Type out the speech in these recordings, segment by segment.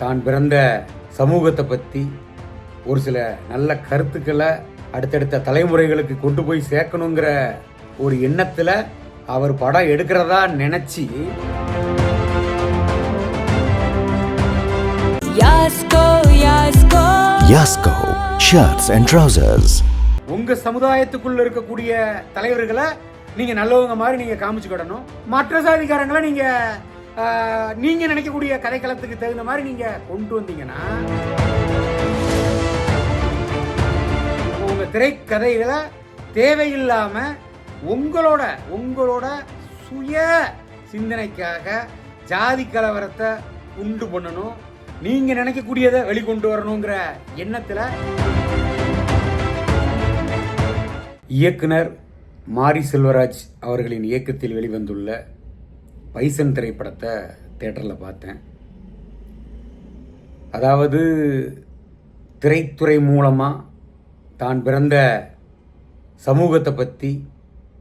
தான் பிறந்த சமூகத்தை பற்றி ஒரு சில நல்ல கருத்துக்களை அடுத்தடுத்த தலைமுறைகளுக்கு கொண்டு போய் சேர்க்கணுங்கிற ஒரு எண்ணத்தில் அவர் படம் எடுக்கிறதா நினச்சி. Yasko Shirts and Trousers. உங்க சமுதாயத்துக்குள்ள இருக்கக்கூடிய தலைவர்களை நீங்க நல்லவங்க மாதிரி நீங்க காமிச்சுக்கிடணும் மற்ற சாதிக்காரங்களை நீங்க நீங்கள் நீங்க நினைக்கக்கூடிய கதைக்களத்துக்கு தகுந்த மாதிரி நீங்க கொண்டு வந்தீங்கன்னா உங்க திரைக்கதைகளை தேவையில்லாம உங்களோட உங்களோட சுய சிந்தனைக்காக ஜாதி கலவரத்தை உண்டு பண்ணணும். நீங்க நினைக்கக்கூடியதை வெளிக்கொண்டு வரணுங்கிற எண்ணத்துல இயக்குனர் மாரி செல்வராஜ் அவர்களின் இயக்கத்தில் வெளிவந்துள்ள பைசன் திரைப்படத்தை தேட்டரில் பார்த்தேன். அதாவது திரைத்துறை மூலமாக தான் பிறந்த சமூகத்தை பற்றி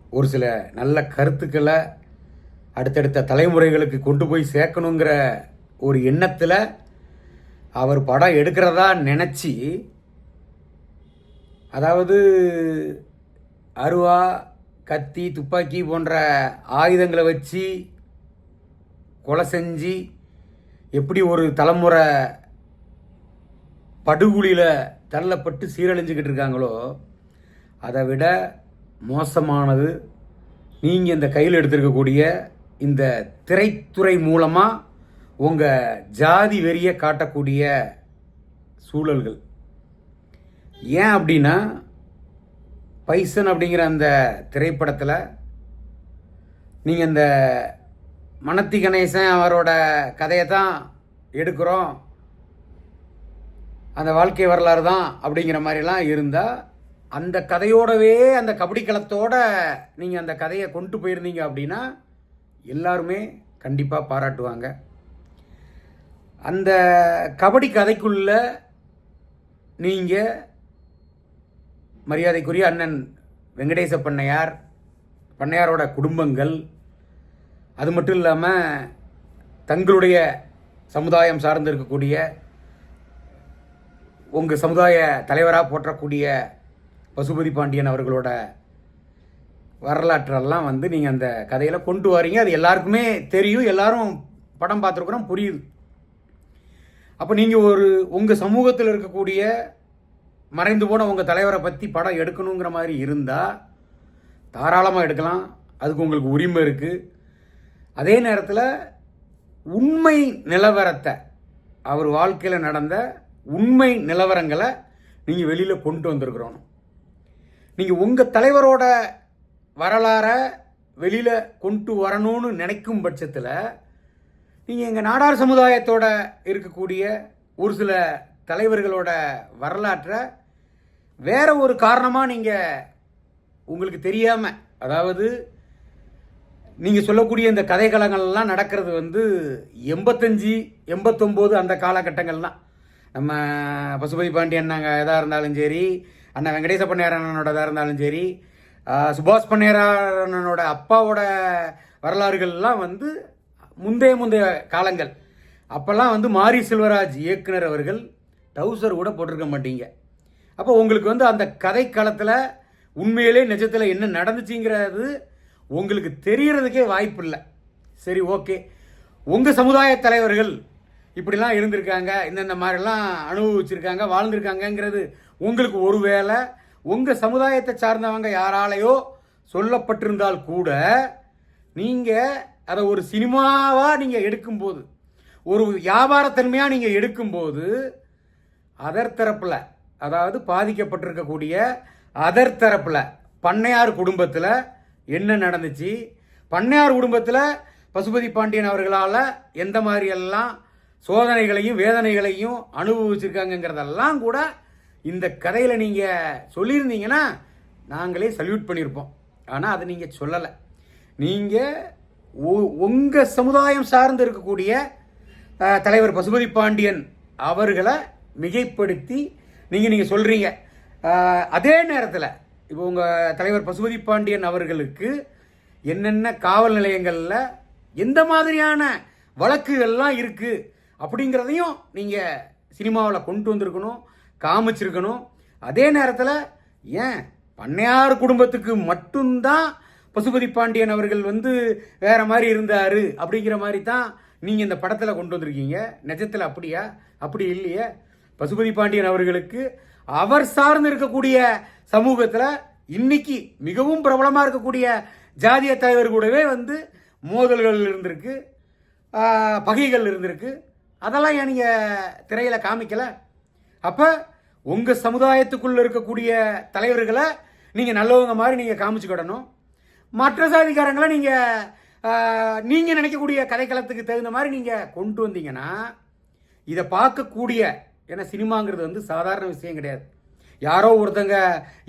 ஒரு சில நல்ல கருத்துக்களை அடுத்தடுத்த தலைமுறைகளுக்கு கொண்டு போய் சேர்க்கணுங்கிற ஒரு எண்ணத்தில் அவர் படம் எடுக்கிறதா நினச்சி அதாவது அருவா கத்தி துப்பாக்கி போன்ற ஆயுதங்களை வச்சு கொலை செஞ்சு எப்படி ஒரு தலைமுறை படுகொலியில் தள்ளப்பட்டு சீரழிஞ்சுக்கிட்டு இருக்காங்களோ அதை விட மோசமானது நீங்கள் இந்த கையில் எடுத்திருக்கக்கூடிய இந்த திரைத்துறை மூலமாக உங்கள் ஜாதி வெறியை காட்டக்கூடிய சூழல்கள். ஏன் அப்படின்னா பைசன் அப்படிங்கிற அந்த திரைப்படத்தில் நீங்கள் அந்த மனத்தி கணேசன் அவரோட கதையை தான் எடுக்கிறோம். அந்த வாழ்க்கை வரலாறு தான் அப்படிங்கிற மாதிரிலாம் இருந்தால் அந்த கதையோடவே அந்த கபடி களத்தோட நீங்கள் அந்த கதையை கொண்டு போயிருந்தீங்க அப்படின்னா எல்லாருமே கண்டிப்பாக பாராட்டுவாங்க. அந்த கபடி கதைக்குள்ள நீங்கள் மரியாதைக்குரிய அண்ணன் வெங்கடேச பண்ணையார் பண்ணையாரோட குடும்பங்கள் அது மட்டும் இல்லாமல் தங்களுடைய சமுதாயம் சார்ந்து இருக்கக்கூடிய உங்கள் சமுதாய தலைவராக போற்றக்கூடிய பசுபதி பாண்டியன் அவர்களோட வரலாற்றெல்லாம் வந்து நீங்கள் அந்த கதையில் கொண்டு வரீங்க. அது எல்லாருக்குமே தெரியும். எல்லாரும் படம் பார்த்துருக்குறோம். புரியுது. அப்போ நீங்கள் ஒரு உங்கள் சமூகத்தில் இருக்கக்கூடிய மறைந்து போன உங்கள் தலைவரை பற்றி படம் எடுக்கணுங்கிற மாதிரி இருந்தால் தாராளமாக எடுக்கலாம். அதுக்கு உங்களுக்கு உரிமை இருக்குது அதே நேரத்தில் உண்மை நிலவரத்தை அவர் வாழ்க்கையில் நடந்த உண்மை நிலவரங்களை நீங்கள் வெளியில் கொண்டு வந்திருக்கிறோம். நீங்கள் உங்கள் தலைவரோட வரலாறை வெளியில் கொண்டு வரணும்னு நினைக்கும் பட்சத்தில் நீங்கள் எங்கள் நாடார் சமுதாயத்தோட இருக்கக்கூடிய ஒரு சில தலைவர்களோட வரலாற்றை வேற ஒரு காரணமாக நீங்கள் உங்களுக்கு தெரியாமல் அதாவது நீங்கள் சொல்லக்கூடிய இந்த கதைக்களங்கள்லாம் நடக்கிறது வந்து எண்பத்தஞ்சு எண்பத்தொம்போது அந்த காலகட்டங்கள்லாம் நம்ம பசுபதி பாண்டியன் நாங்கள் எதாக இருந்தாலும் சரி அண்ணன் வெங்கடேச பண்ணையார் அண்ணனோட இருந்தாலும் சரி சுபாஷ் பண்ணையாரண்ணனோட அப்பாவோட வரலாறுகள்லாம் வந்து முந்தைய முந்தைய காலங்கள். அப்போல்லாம் வந்து மாரி செல்வராஜ் இயக்குனர் அவர்கள் டவுசர் கூட போட்டிருக்க மாட்டீங்க. அப்போ உங்களுக்கு வந்து அந்த கதை களத்தில் உண்மையிலே நிஜத்தில் என்ன நடந்துச்சுங்கிறது உங்களுக்கு தெரியறதுக்கே வாய்ப்பு இல்லை. சரி ஓகே. உங்கள் சமுதாய தலைவர்கள் இப்படிலாம் இருந்திருக்காங்க இந்தந்த மாதிரிலாம் அனுபவிச்சிருக்காங்க வாழ்ந்திருக்காங்கங்கிறது உங்களுக்கு ஒருவேளை உங்கள் சமுதாயத்தை சார்ந்தவங்க யாராலையோ சொல்லப்பட்டிருந்தால் கூட நீங்கள் அதை ஒரு சினிமாவாக நீங்கள் எடுக்கும்போது ஒரு வியாபாரத்தன்மையாக நீங்கள் எடுக்கும்போது அதர் தரப்பில் அதாவது பாதிக்கப்பட்டிருக்கக்கூடிய அதர் தரப்பில் பண்ணையார் குடும்பத்தில் என்ன நடந்துச்சு? பண்ணையார் குடும்பத்தில் பசுபதி பாண்டியன் அவர்களால் எந்த மாதிரியெல்லாம் சோதனைகளையும் வேதனைகளையும் அனுபவிச்சிருக்காங்கங்கிறதெல்லாம் கூட இந்த கதையில் நீங்கள் சொல்லியிருந்தீங்கன்னா நாங்களே சல்யூட் பண்ணியிருப்போம். ஆனால் அதை நீங்கள் சொல்லலை. நீங்கள் உங்கள் சமுதாயம் சார்ந்து இருக்கக்கூடிய தலைவர் பசுபதி பாண்டியன் அவர்களை மிகைப்படுத்தி நீங்கள் நீங்கள் சொல்கிறீங்க அதே நேரத்தில் இப்போ உங்கள் தலைவர் பசுபதி பாண்டியன் அவர்களுக்கு என்னென்ன காவல் நிலையங்களில் எந்த மாதிரியான வழக்குகள்லாம் இருக்குது அப்படிங்கிறதையும் நீங்கள் சினிமாவில் கொண்டு வந்திருக்கணும் காமிச்சிருக்கணும். அதே நேரத்தில் ஏன் பண்ணையார் குடும்பத்துக்கு மட்டும்தான் பசுபதி பாண்டியன் அவர்கள் வந்து வேற மாதிரி இருந்தார் அப்படிங்கிற மாதிரி தான் நீங்கள் இந்த படத்தில் கொண்டு வந்திருக்கீங்க. நிஜத்தில் அப்படியா? அப்படி இல்லையே. பசுபதி பாண்டியன் அவர்களுக்கு அவர் சார்ந்து இருக்கக்கூடிய சமூகத்தில் இன்னைக்கு மிகவும் பிரபலமாக இருக்கக்கூடிய ஜாதிய தலைவர் கூடவே வந்து மோதல்கள் இருந்திருக்கு பகைகள் இருந்திருக்கு. அதெல்லாம் ஏன் நீங்கள் திரையில் காமிக்கலை? அப்போ உங்கள் சமுதாயத்துக்குள்ளே இருக்கக்கூடிய தலைவர்களை நீங்கள் நல்லவங்க மாதிரி நீங்கள் காமிச்சுக்கிடணும் மற்ற சாதிக்காரங்களை நீங்கள் நீங்கள் நினைக்கக்கூடிய கதைக்களத்துக்கு தகுந்த மாதிரி நீங்கள் கொண்டு வந்தீங்கன்னா இதை பார்க்கக்கூடிய ஏன்னா சினிமாங்கிறது வந்து சாதாரண விஷயம் கிடையாது. யாரோ ஒருத்தங்க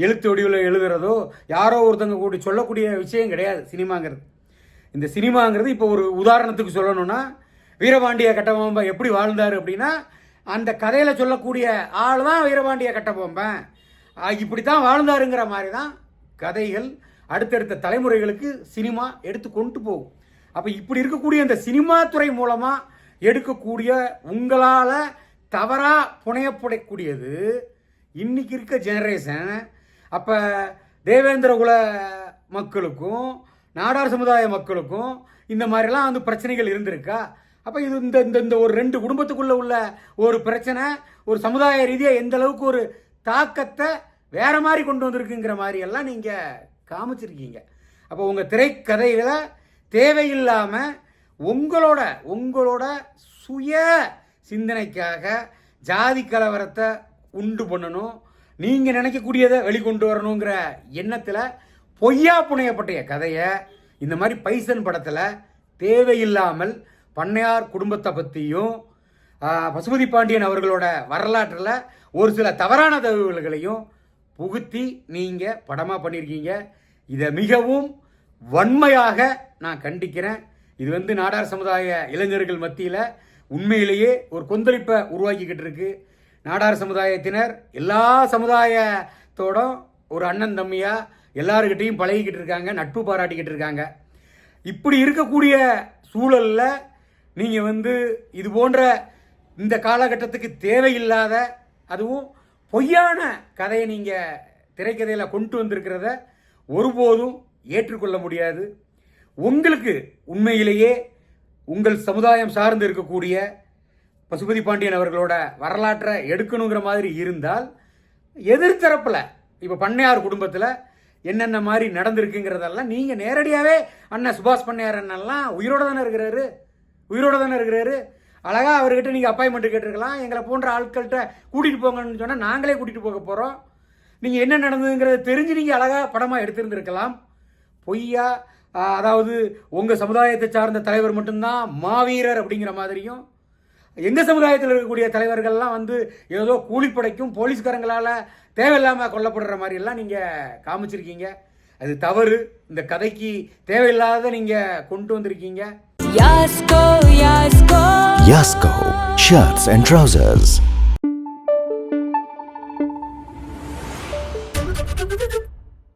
எழுத்து வடிவில் எழுதுறதோ யாரோ ஒருத்தங்க கூடி சொல்லக்கூடிய விஷயம் கிடையாது சினிமாங்கிறது. இந்த சினிமாங்கிறது இப்போ ஒரு உதாரணத்துக்கு சொல்லணும்னா வீரபாண்டிய கட்டபொம்பை எப்படி வாழ்ந்தார் அப்படின்னா அந்த கதையில் சொல்லக்கூடிய ஆள் தான் வீரபாண்டிய கட்டபொம்மன். இப்படி தான் வாழ்ந்தாருங்கிற மாதிரி தான் கதைகள் அடுத்தடுத்த தலைமுறைகளுக்கு சினிமா எடுத்து கொண்டு போகும். அப்போ இப்படி இருக்கக்கூடிய இந்த சினிமா துறை மூலமாக எடுக்கக்கூடிய உங்களால் தவறாக புனையப்படக்கூடியது இன்றைக்கி இருக்க ஜெனரேஷன் அப்போ தேவேந்திர குல மக்களுக்கும் நாடார் சமுதாய மக்களுக்கும் இந்த மாதிரிலாம் வந்து பிரச்சனைகள் இருந்திருக்கா? அப்போ இது இந்த இந்த இந்த ஒரு ரெண்டு குடும்பத்துக்குள்ளே உள்ள ஒரு பிரச்சனை ஒரு சமுதாய ரீதியாக எந்த அளவுக்கு ஒரு தாக்கத்தை வேற மாதிரி கொண்டு வந்திருக்குங்கிற மாதிரியெல்லாம் நீங்கள் காமிச்சிருக்கீங்க. அப்போ உங்கள் திரைக்கதைகளை தேவையில்லாமல் உங்களோட உங்களோட சுய சிந்தனைக்காக ஜாதி கலவரத்தை உண்டு பண்ணணும். நீங்கள் நினைக்கக்கூடியதை வெளிக்கொண்டு வரணுங்கிற எண்ணத்தில் பொய்யா புனையப்பட்ட கதையை இந்த மாதிரி பைசன் படத்தில் தேவையில்லாமல் பண்ணையார் குடும்பத்தை பற்றியும் பசுபதி பாண்டியன் அவர்களோட வரலாற்றில் ஒரு சில தவறான தகவல்களையும் புகுத்தி நீங்கள் படமாக பண்ணியிருக்கீங்க இதை மிகவும் வன்மையாக நான் கண்டிக்கிறேன். இது வந்து நாடார் சமுதாய இளைஞர்கள் மத்தியில் உண்மையிலேயே ஒரு கொந்தளிப்பை உருவாக்கிக்கிட்டு இருக்குது நாடார் சமுதாயத்தினர் எல்லா சமுதாயத்தோட ஒரு அண்ணன் தம்மியாக எல்லாருக்கிட்டையும் பழகிக்கிட்டு இருக்காங்க நட்பு பாராட்டிக்கிட்டு இருக்காங்க இப்படி இருக்கக்கூடிய சூழலில் நீங்கள் வந்து இது போன்ற இந்த காலகட்டத்துக்கு தேவையில்லாத அதுவும் பொய்யான கதையை நீங்கள் திரைக்கதையில் கொண்டு வந்திருக்கிறத ஒருபோதும் ஏற்றுக்கொள்ள முடியாது. உங்களுக்கு உண்மையிலேயே உங்கள் சமுதாயம் சார்ந்து இருக்கக்கூடிய பசுபதி பாண்டியன் அவர்களோட வரலாற்றை எடுக்கணுங்கிற மாதிரி இருந்தால் எதிர்த்தரப்பில் இப்போ பண்ணையார் குடும்பத்தில் என்னென்ன மாதிரி நடந்திருக்குங்கிறதெல்லாம் நீங்கள் நேரடியாகவே அண்ணன் சுபாஷ் பண்ணையார் அண்ணெல்லாம் உயிரோட தானே இருக்கிறாரு? உயிரோட தானே இருக்கிறாரு? அழகா அவர்கிட்ட நீங்கள் அப்பாயின்மெண்ட் கேட்டிருக்கலாம். எங்களை போன்ற ஆட்கள்கிட்ட கூட்டிகிட்டு போங்கன்னு சொன்னால் நாங்களே கூட்டிகிட்டு போக போகிறோம் நீங்கள் என்ன நடந்ததுங்கிறத தெரிஞ்சு நீங்கள் அழகாக படமாக எடுத்திருந்திருக்கலாம். பொய்யா அதாவது உங்கள் சமுதாயத்தை சார்ந்த தலைவர் மட்டும்தான் மாவீரர் அப்படிங்கிற மாதிரியும் எங்கள் சமுதாயத்தில் இருக்கக்கூடிய தலைவர்கள்லாம் வந்து ஏதோ கூலிப்படைக்கும் போலீஸ்காரங்களால் தேவையில்லாமல் கொல்லப்படுற மாதிரி எல்லாம் நீங்கள் காமிச்சிருக்கீங்க அது தவறு இந்த கதைக்கு தேவையில்லாத நீங்கள் கொண்டு வந்திருக்கீங்க Yasko, Yasko. Yasko Shirts and Trousers.